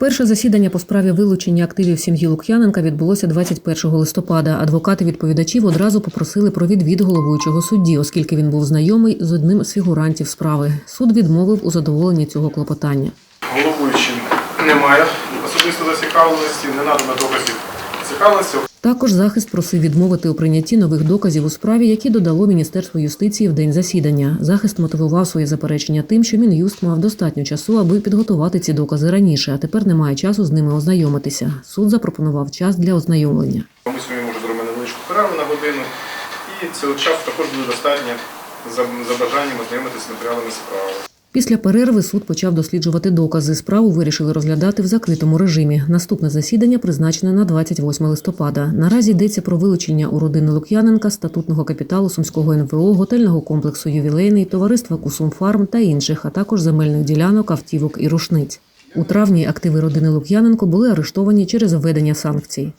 Перше засідання по справі вилучення активів сім'ї Лук'яненка відбулося 21 листопада. Адвокати відповідачів одразу попросили про відвід головуючого судді, оскільки він був знайомий з одним з фігурантів справи. Суд відмовив у задоволенні цього клопотання. Головуючим немає особисто зацікавленості, не надано доказів зацікавленості. Також захист просив відмовити у прийнятті нових доказів у справі, які додало Міністерство юстиції в день засідання. Захист мотивував своє заперечення тим, що Мін'юст мав достатньо часу, аби підготувати ці докази раніше, а тепер немає часу з ними ознайомитися. Суд запропонував час для ознайомлення. Ми сьогодні може зробимо невеличку перерву на годину, і цього часу також буде достатньо за бажанням ознайомитися з матеріалами справи. Після перерви суд почав досліджувати докази. Справу вирішили розглядати в закритому режимі. Наступне засідання призначене на 28 листопада. Наразі йдеться про вилучення у родини Лук'яненка статутного капіталу Сумського НВО, готельного комплексу Ювілейний, товариства Кусумфарм та інших, а також земельних ділянок, автівок і рушниць. У травні активи родини Лук'яненко були арештовані через введення санкцій.